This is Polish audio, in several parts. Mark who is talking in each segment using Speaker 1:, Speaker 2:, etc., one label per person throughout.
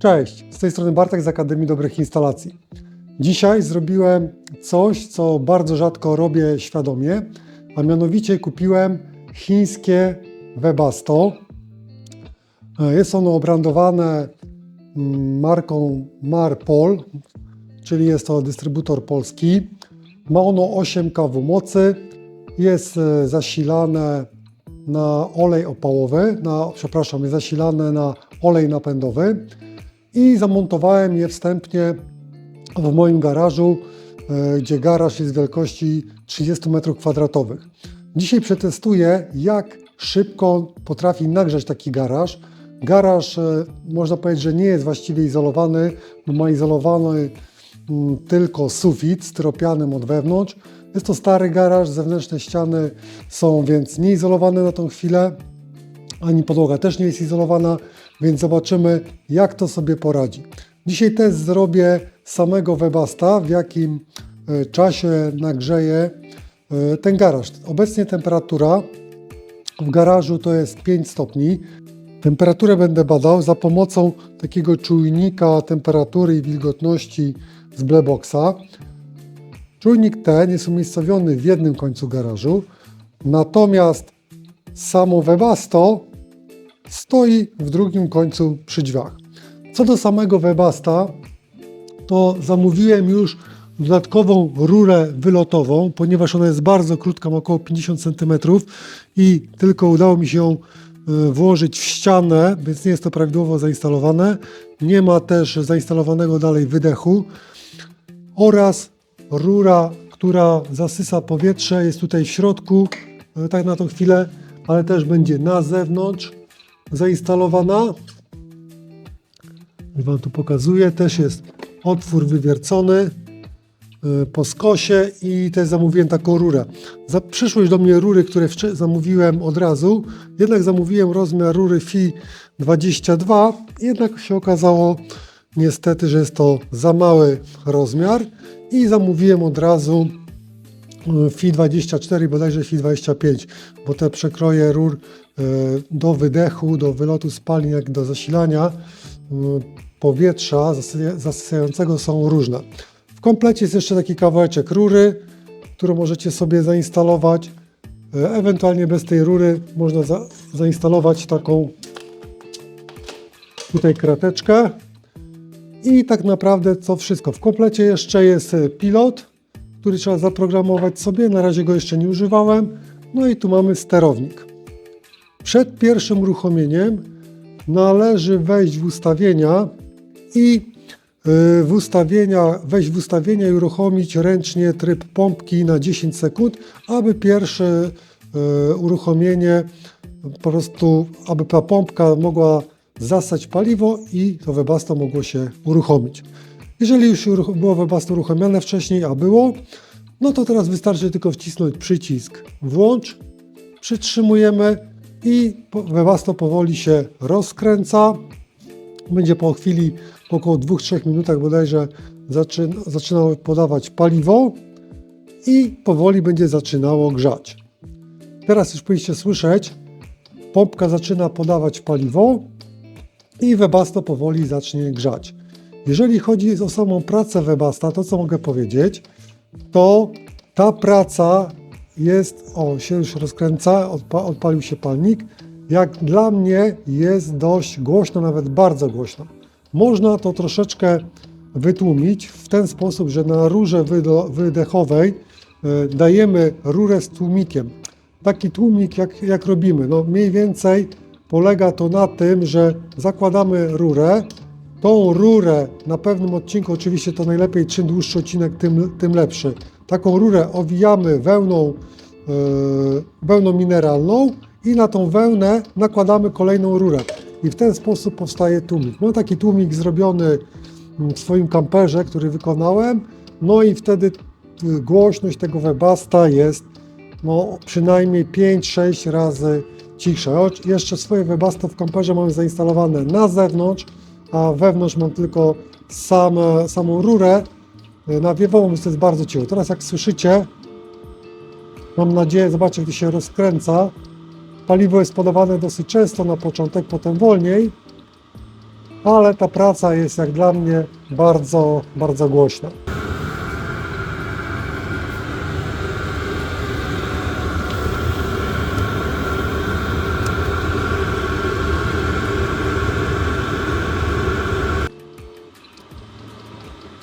Speaker 1: Cześć, z tej strony Bartek z Akademii Dobrych Instalacji. Dzisiaj zrobiłem coś, co bardzo rzadko robię świadomie, a mianowicie kupiłem chińskie Webasto. Jest ono obrandowane mm, marką Marpol, czyli jest to dystrybutor polski. Ma ono 8 kW mocy, jest e, zasilane na olej opałowy, na, przepraszam, jest zasilane na olej napędowy i zamontowałem je wstępnie w moim garażu, e, gdzie garaż jest wielkości 30 m2. Dzisiaj przetestuję, jak szybko potrafi nagrzać taki garaż. Garaż, e, można powiedzieć, że nie jest właściwie izolowany, bo ma izolowany mm, tylko sufit styropianem od wewnątrz. Jest to stary garaż, zewnętrzne ściany są więc nieizolowane na tą chwilę, ani podłoga też nie jest izolowana, więc zobaczymy, jak to sobie poradzi. Dzisiaj test zrobię samego Webasta, w jakim e, czasie nagrzeje e, ten garaż. Obecnie temperatura w garażu to jest 5 stopni. Temperaturę będę badał za pomocą takiego czujnika temperatury i wilgotności z Bleboxa. Czujnik ten jest umiejscowiony w jednym końcu garażu, natomiast samo Webasto stoi w drugim końcu przy drzwiach. Co do samego Webasta, to zamówiłem już dodatkową rurę wylotową, ponieważ ona jest bardzo krótka, ma około 50 cm i tylko udało mi się ją y, włożyć w ścianę, więc nie jest to prawidłowo zainstalowane. Nie ma też zainstalowanego dalej wydechu oraz rura, która zasysa powietrze jest tutaj w środku, y, tak na tą chwilę, ale też będzie na zewnątrz zainstalowana. Wam tu pokazuję, też jest otwór wywiercony y, po skosie i też zamówiłem taką rurę. Za, przyszły już do mnie rury, które zamówiłem od razu, jednak zamówiłem rozmiar rury FI 22, jednak się okazało niestety, że jest to za mały rozmiar i zamówiłem od razu y, FI 24, bodajże FI 25, bo te przekroje rur y, do wydechu, do wylotu spalin, jak do zasilania y, powietrza zasy- zasysającego są różne. W komplecie jest jeszcze taki kawałeczek rury, którą możecie sobie zainstalować. E, Ewentualnie bez tej rury można za, zainstalować taką tutaj krateczkę. I tak naprawdę to wszystko. W komplecie jeszcze jest e, pilot, który trzeba zaprogramować sobie. Na razie go jeszcze nie używałem. No i tu mamy sterownik. Przed pierwszym uruchomieniem należy wejść w ustawienia i y, w ustawienia, wejść w ustawienia i uruchomić ręcznie tryb pompki na 10 sekund, aby pierwsze y, uruchomienie po prostu, aby ta pompka mogła zasać paliwo i to Webasto mogło się uruchomić. Jeżeli już było Webasto uruchomione wcześniej, a było, no to teraz wystarczy tylko wcisnąć przycisk włącz, przytrzymujemy i Webasto powoli się rozkręca. Będzie po chwili, po około 2-3 minutach bodajże zaczyna, zaczynało podawać paliwo i powoli będzie zaczynało grzać. Teraz już powinniście słyszeć, pompka zaczyna podawać paliwo i Webasto powoli zacznie grzać. Jeżeli chodzi o samą pracę Webasta, to co mogę powiedzieć, to ta praca jest, o się już rozkręca, odpa, odpalił się palnik, jak dla mnie jest dość głośno, nawet bardzo głośno. Można to troszeczkę wytłumić w ten sposób, że na rurze wydechowej e, dajemy rurę z tłumikiem. Taki tłumik jak, jak robimy, no mniej więcej polega to na tym, że zakładamy rurę, tą rurę na pewnym odcinku, oczywiście to najlepiej czym dłuższy odcinek, tym, tym lepszy. Taką rurę owijamy wełną, e, wełną mineralną i na tą wełnę nakładamy kolejną rurę. I w ten sposób powstaje tłumik. Mam taki tłumik zrobiony w swoim kamperze, który wykonałem. No i wtedy y, głośność tego Webasta jest no, przynajmniej 5-6 razy cichsza. Jeszcze swoje Webasto w kamperze mam zainstalowane na zewnątrz, a wewnątrz mam tylko same, samą rurę y, nawiewową, więc to jest bardzo cicho. Teraz jak słyszycie, mam nadzieję, zobaczcie, gdy się rozkręca. Paliwo jest podawane dosyć często na początek, potem wolniej. ale ta praca jest jak dla mnie bardzo, bardzo głośna.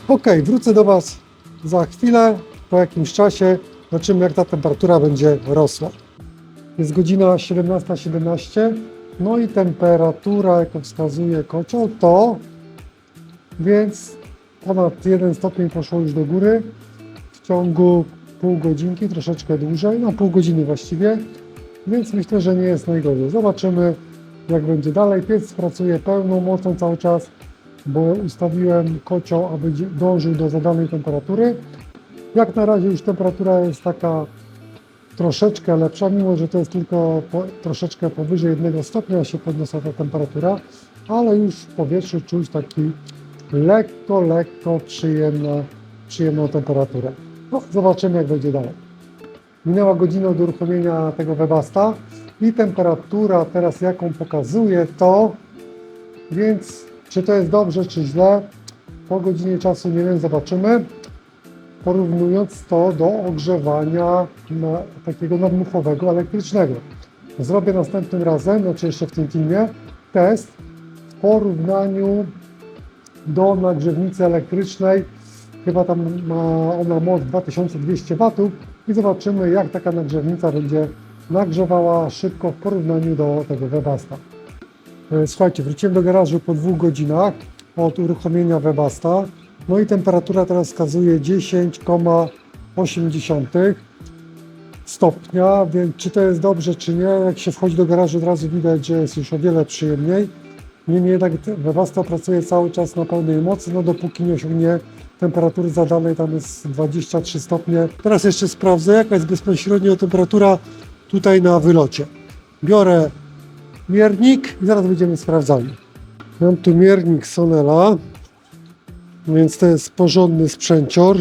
Speaker 1: Ok, wrócę do Was za chwilę, po jakimś czasie. Zobaczymy, jak ta temperatura będzie rosła. Jest godzina 17.17, no i temperatura, jaką wskazuje kocioł, to więc ponad 1 stopień poszło już do góry w ciągu pół godzinki, troszeczkę dłużej, no pół godziny właściwie, więc myślę, że nie jest najgorzej. Zobaczymy, jak będzie dalej. Piec pracuje pełną mocą cały czas, bo ustawiłem kocioł, aby dążył do zadanej temperatury. Jak na razie już temperatura jest taka troszeczkę lepsza, mimo że to jest tylko po, troszeczkę powyżej 1 stopnia się podniosła ta temperatura, ale już w powietrzu czuć taki lekko, lekko przyjemna, przyjemną temperaturę. No, zobaczymy jak będzie dalej. Minęła godzina od uruchomienia tego Webasta i temperatura teraz jaką pokazuje to, więc czy to jest dobrze, czy źle, po godzinie czasu nie wiem, zobaczymy porównując to do ogrzewania na, takiego nadmuchowego elektrycznego. Zrobię następnym razem, znaczy jeszcze w tym filmie, test w porównaniu do nagrzewnicy elektrycznej. Chyba tam ma ona moc 2200 W i zobaczymy jak taka nagrzewnica będzie nagrzewała szybko w porównaniu do tego Webasta. E, Słuchajcie, wróciłem do garażu po dwóch godzinach od uruchomienia Webasta. No i temperatura teraz wskazuje 10,8 stopnia, więc czy to jest dobrze, czy nie, jak się wchodzi do garażu od razu widać, że jest już o wiele przyjemniej. Niemniej jednak Webasta pracuje cały czas na pełnej mocy, no dopóki nie osiągnie temperatury zadanej, tam jest 23 stopnie. Teraz jeszcze sprawdzę, jaka jest bezpośrednio temperatura tutaj na wylocie. Biorę miernik i zaraz będziemy sprawdzali. Mam tu miernik Sonela, więc to jest porządny sprzęcior.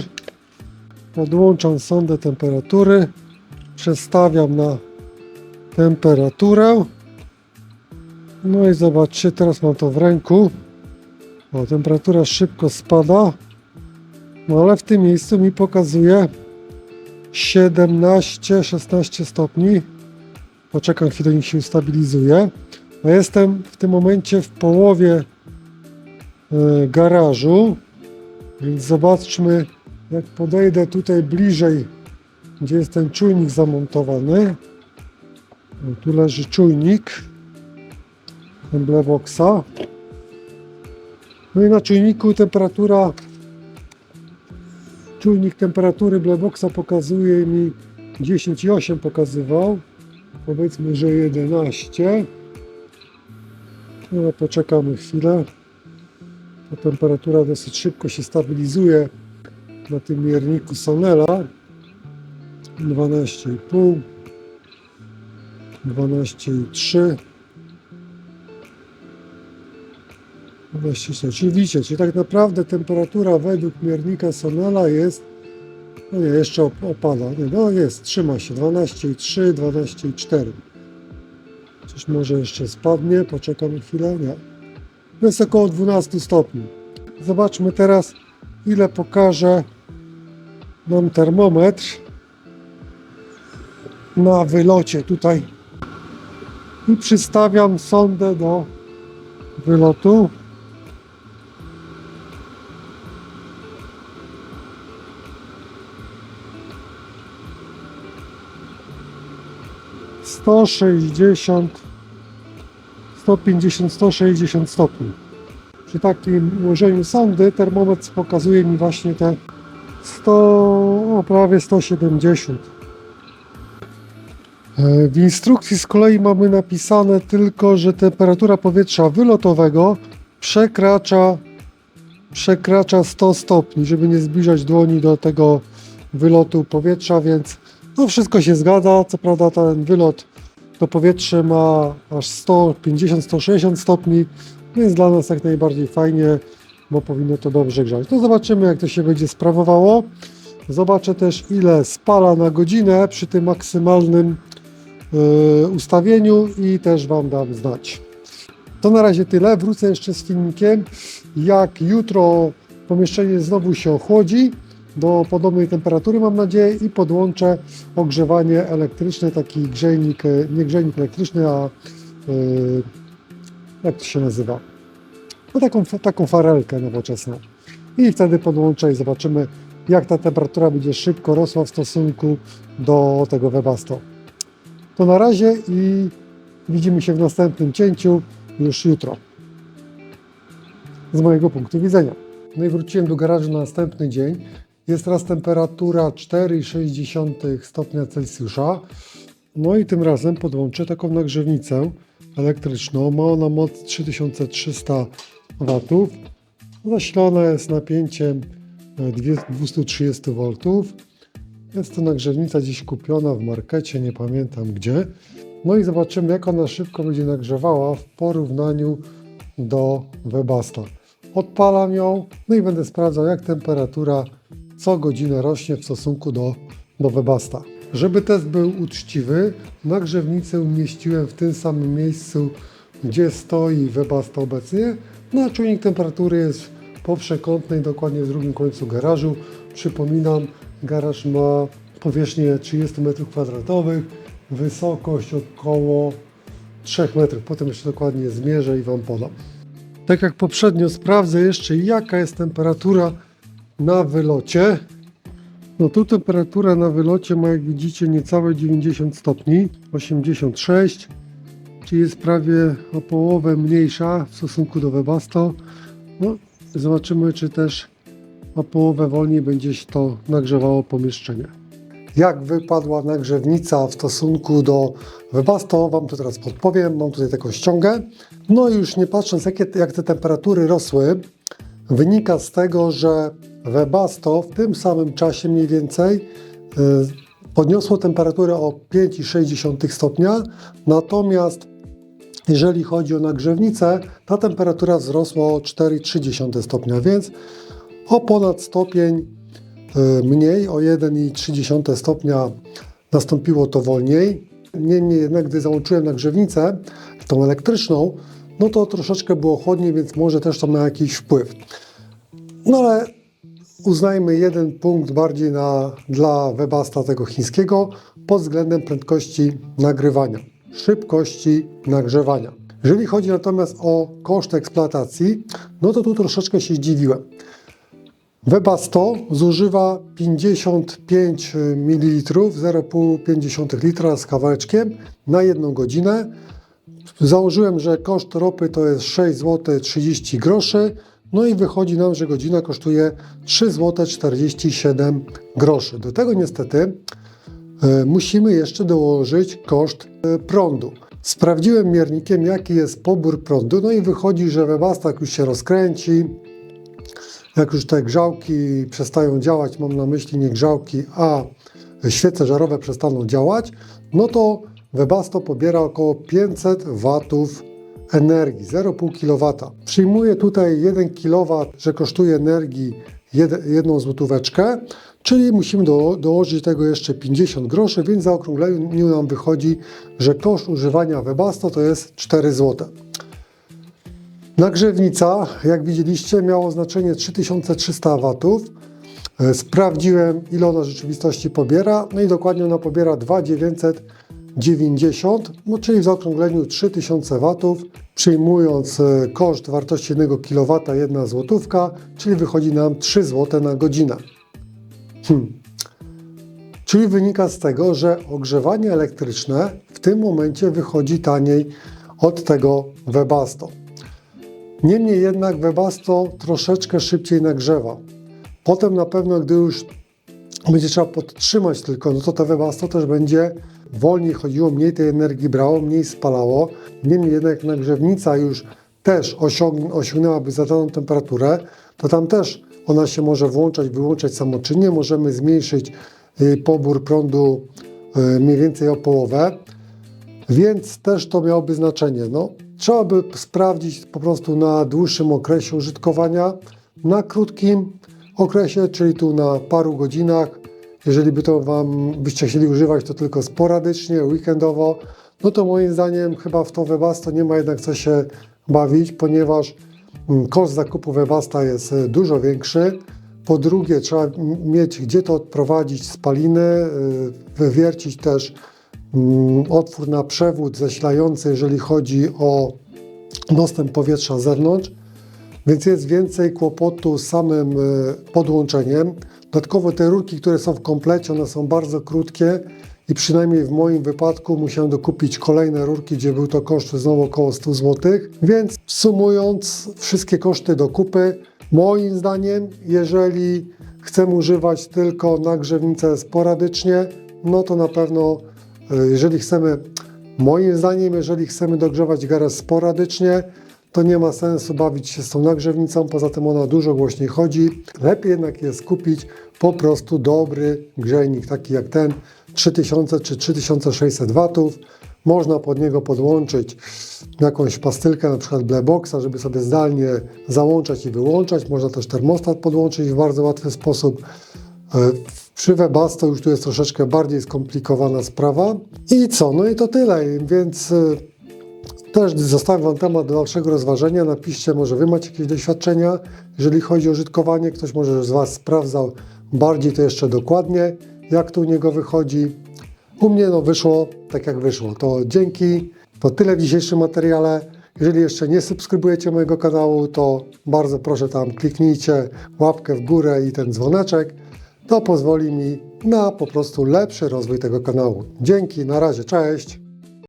Speaker 1: Podłączam sondę temperatury, przestawiam na temperaturę. No i zobaczcie, teraz mam to w ręku. O, temperatura szybko spada. No ale w tym miejscu mi pokazuje 17-16 stopni. Poczekam chwilę, niech się ustabilizuje. A jestem w tym momencie w połowie e, garażu. Więc zobaczmy, jak podejdę tutaj bliżej, gdzie jest ten czujnik zamontowany. O, tu leży czujnik Embleboxa. No i na czujniku temperatura, czujnik temperatury Bleboxa pokazuje mi 10,8 pokazywał. Powiedzmy, że 11. No, poczekamy chwilę. Ta temperatura dosyć szybko się stabilizuje na tym mierniku Sonela. 12,5 12,3 12,4 Czyli widzicie, czyli tak naprawdę temperatura według miernika Sonela jest nie, jeszcze op- opada. Nie, no jest, trzyma się 12,3 12,4 Coś może jeszcze spadnie, poczekamy chwilę. Nie. To jest około 12 stopni. Zobaczmy teraz, ile pokaże nam termometr na wylocie tutaj. I przystawiam sondę do wylotu. Sto sześćdziesiąt, sto pięćdziesiąt, sto sześćdziesiąt stopni. Przy takim ułożeniu sondy termometr pokazuje mi właśnie te 100, o prawie 170. E, W instrukcji z kolei mamy napisane tylko, że temperatura powietrza wylotowego przekracza, przekracza 100 stopni, żeby nie zbliżać dłoni do tego wylotu powietrza, więc no wszystko się zgadza. Co prawda ten wylot to powietrze ma aż 150-160 stopni, więc dla nas jak najbardziej fajnie, bo powinno to dobrze grzać. To zobaczymy jak to się będzie sprawowało. Zobaczę też ile spala na godzinę przy tym maksymalnym yy, ustawieniu i też Wam dam znać. To na razie tyle. Wrócę jeszcze z filmikiem, jak jutro pomieszczenie znowu się ochłodzi do podobnej temperatury, mam nadzieję, i podłączę ogrzewanie elektryczne, taki grzejnik, e, nie grzejnik elektryczny, a yy, jak to się nazywa? No taką, taką farelkę nowoczesną. I wtedy podłączę i zobaczymy, jak ta temperatura będzie szybko rosła w stosunku do tego Webasto. To na razie i widzimy się w następnym cięciu już jutro. Z mojego punktu widzenia. No i wróciłem do garażu na następny dzień. Jest teraz temperatura 4,6 stopnia Celsjusza. No i tym razem podłączę taką nagrzewnicę elektryczną. Ma ona moc 3300 W. Zasilana jest napięciem e, dwie- 230 V. Jest to nagrzewnica gdzieś kupiona w markecie, nie pamiętam gdzie. No i zobaczymy, jak ona szybko będzie nagrzewała w porównaniu do Webasta. Odpalam ją, no i będę sprawdzał, jak temperatura co godzinę rośnie w stosunku do, do Webasta. Żeby test był uczciwy, nagrzewnicę umieściłem w tym samym miejscu, gdzie stoi Webasta obecnie. No a czujnik temperatury jest po przekątnej, dokładnie w drugim końcu garażu. Przypominam, garaż ma powierzchnię 30 m2, wysokość około 3 metrów. Potem jeszcze dokładnie zmierzę i Wam podam. Tak jak poprzednio sprawdzę jeszcze jaka jest temperatura na wylocie. No tu temperatura na wylocie ma jak widzicie niecałe 90 stopni, 86, czyli jest prawie o połowę mniejsza w stosunku do Webasto. No, zobaczymy czy też o połowę wolniej będzie się to nagrzewało pomieszczenie. Jak wypadła nagrzewnica w stosunku do Webasto, Wam to teraz podpowiem. Mam tutaj taką ściągę. No i już nie patrząc, jakie, jak te temperatury rosły, wynika z tego, że Webasto w tym samym czasie mniej więcej y, podniosło temperaturę o 5,6 stopnia, natomiast jeżeli chodzi o nagrzewnicę, ta temperatura wzrosła o 4,3 stopnia, więc o ponad stopień y, mniej, o 1,3 stopnia nastąpiło to wolniej. Niemniej jednak, gdy załączyłem nagrzewnicę, tą elektryczną, no to troszeczkę było chłodniej, więc może też to ma jakiś wpływ. No ale uznajmy jeden punkt bardziej na, dla Webasta tego chińskiego pod względem prędkości nagrywania, szybkości nagrzewania. Jeżeli chodzi natomiast o koszt eksploatacji, no to tu troszeczkę się zdziwiłem. Webasto zużywa 55 ml, 0,5 litra z kawałeczkiem na jedną godzinę. Założyłem, że koszt ropy to jest 6 zł 30 groszy, no i wychodzi nam, że godzina kosztuje 3 zł 47 groszy. Do tego niestety e, musimy jeszcze dołożyć koszt e, prądu. Sprawdziłem miernikiem, jaki jest pobór prądu, no i wychodzi, że Webastak już się rozkręci, jak już te grzałki przestają działać, mam na myśli nie grzałki, a świece żarowe przestaną działać, no to Webasto pobiera około 500 watów energii, 0,5 kW. Przyjmuję tutaj 1 kW, że kosztuje energii jed- jedną złotóweczkę, czyli musimy do, dołożyć tego jeszcze 50 groszy, więc za okrągleniu nam wychodzi, że koszt używania Webasto to jest 4 zł. Nagrzewnica, jak widzieliście, miało znaczenie 3300 W. E, Sprawdziłem, ile ona w rzeczywistości pobiera, no i dokładnie ona pobiera 2990, no czyli w zaokrągleniu 3000 W, przyjmując e, koszt wartości 1 kW 1 złotówka, czyli wychodzi nam 3 zł na godzinę. Hmm. Czyli wynika z tego, że ogrzewanie elektryczne w tym momencie wychodzi taniej od tego Webasto. Niemniej jednak Webasto troszeczkę szybciej nagrzewa. Potem na pewno, gdy już będzie trzeba podtrzymać tylko, no to to Webasto też będzie wolniej chodziło, mniej tej energii brało, mniej spalało. Niemniej jednak nagrzewnica już też osiąg osiągnęłaby zadaną temperaturę, to tam też ona się może włączać, wyłączać samoczynnie. Możemy zmniejszyć y, pobór prądu y, mniej więcej o połowę więc też to miałoby znaczenie. No, trzeba by sprawdzić po prostu na dłuższym okresie użytkowania, na krótkim okresie, czyli tu na paru godzinach. Jeżeli by to Wam byście chcieli używać, to tylko sporadycznie, weekendowo, no to moim zdaniem chyba w to Webasto nie ma jednak co się bawić, ponieważ mm, koszt zakupu Webasta jest e, dużo większy. Po drugie, trzeba mieć gdzie to odprowadzić spaliny, e, wywiercić też mm, otwór na przewód zasilający, jeżeli chodzi o dostęp powietrza z zewnątrz, więc jest więcej kłopotu z samym e, podłączeniem. Dodatkowo te rurki, które są w komplecie, one są bardzo krótkie i przynajmniej w moim wypadku musiałem dokupić kolejne rurki, gdzie był to koszt znowu około 100 zł. Więc sumując wszystkie koszty do kupy, moim zdaniem, jeżeli chcemy używać tylko nagrzewnicę sporadycznie, no to na pewno, e, jeżeli chcemy, moim zdaniem, jeżeli chcemy dogrzewać garaż sporadycznie, to nie ma sensu bawić się z tą nagrzewnicą, poza tym ona dużo głośniej chodzi. Lepiej jednak jest kupić po prostu dobry grzejnik, taki jak ten 3000 czy 3600 watów. Można pod niego podłączyć jakąś pastylkę, na przykład Blackboxa, żeby sobie zdalnie załączać i wyłączać. Można też termostat podłączyć w bardzo łatwy sposób. E, Przy Webasto już tu jest troszeczkę bardziej skomplikowana sprawa. I co? No i to tyle. Więc e, też zostawiam Wam temat do dalszego rozważenia. Napiszcie, może Wy macie jakieś doświadczenia, jeżeli chodzi o użytkowanie. Ktoś może z Was sprawdzał bardziej to jeszcze dokładnie, jak to u niego wychodzi. U mnie no wyszło tak jak wyszło. To dzięki. To tyle w dzisiejszym materiale. Jeżeli jeszcze nie subskrybujecie mojego kanału, to bardzo proszę tam kliknijcie łapkę w górę i ten dzwoneczek. To pozwoli mi na po prostu lepszy rozwój tego kanału. Dzięki, na razie, cześć.